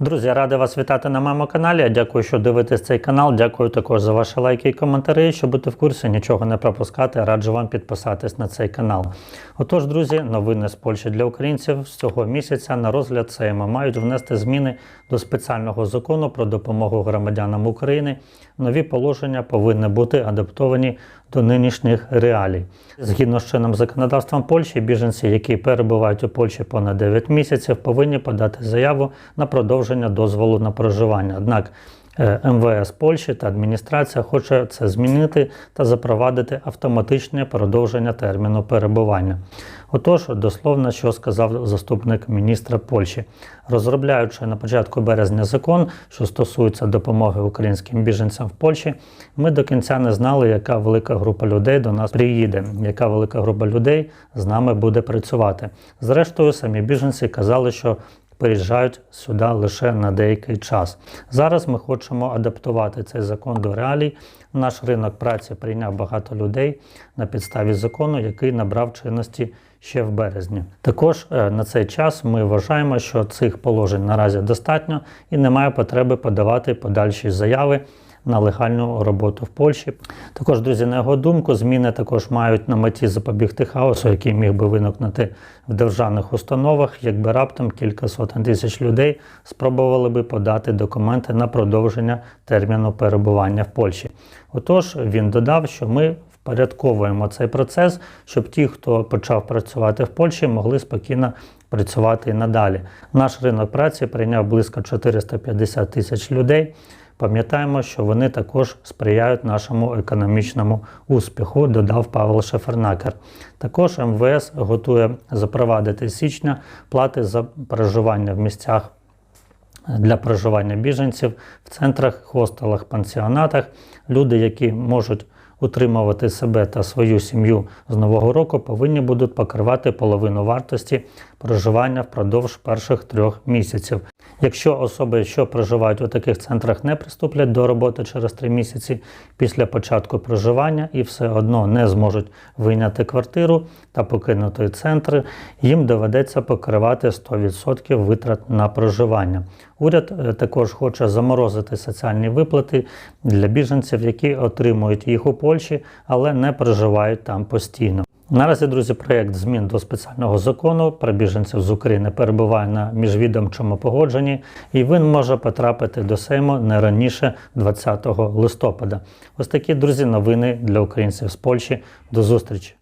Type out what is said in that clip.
Друзі, радий вас вітати на моєму каналі. Дякую, що дивитесь цей канал. Дякую також за ваші лайки і коментарі. Щоб бути в курсі, нічого не пропускати, раджу вам підписатись на цей канал. Отож, друзі, новини з Польщі для українців з цього місяця на розгляд Сейма мають внести зміни до спеціального закону про допомогу громадянам України. Нові положення повинні бути адаптовані до нинішніх реалій. Згідно з чинним законодавством Польщі, біженці, які перебувають у Польщі понад 9 місяців, повинні подати заяву на продовження дозволу на проживання. Однак е, МВС Польщі та адміністрація хоче це змінити та запровадити автоматичне продовження терміну перебування. Отож, дословно, що сказав заступник міністра Польщі, розробляючи на початку березня закон, що стосується допомоги українським біженцям в Польщі, ми до кінця не знали, яка велика група людей до нас приїде, яка велика група людей з нами буде працювати. Зрештою, самі біженці казали, що Приїжджають сюди лише на деякий час. Зараз ми хочемо адаптувати цей закон до реалій. Наш ринок праці прийняв багато людей на підставі закону, який набрав чинності ще в березні. Також е, на цей час ми вважаємо, що цих положень наразі достатньо і немає потреби подавати подальші заяви на легальну роботу в Польщі. Також, друзі, на його думку, зміни також мають на меті запобігти хаосу, який міг би виникнути в державних установах, якби раптом кілька сотень тисяч людей спробували би подати документи на продовження терміну перебування в Польщі. Отож, він додав, що ми впорядковуємо цей процес, щоб ті, хто почав працювати в Польщі, могли спокійно працювати і надалі. Наш ринок праці прийняв близько 450 тисяч людей. Пам'ятаємо, що вони також сприяють нашому економічному успіху, додав Павел Шефернакер. Також МВС готує запровадити січня плати за проживання в місцях для проживання біженців в центрах, хостелах, пансіонатах. Люди, які можуть утримувати себе та свою сім'ю з нового року, повинні будуть покривати половину вартості проживання впродовж перших трьох місяців. Якщо особи, що проживають у таких центрах, не приступлять до роботи через три місяці після початку проживання і все одно не зможуть вийняти квартиру та покинути центри, їм доведеться покривати 100% витрат на проживання. Уряд е, також хоче заморозити соціальні виплати для біженців, які отримують їх у Польщі, але не проживають там постійно. Наразі, друзі, проєкт змін до спеціального закону про біженців з України перебуває на міжвідомчому погодженні, і він може потрапити до Сейму не раніше 20 листопада. Ось такі друзі новини для українців з Польщі. До зустрічі!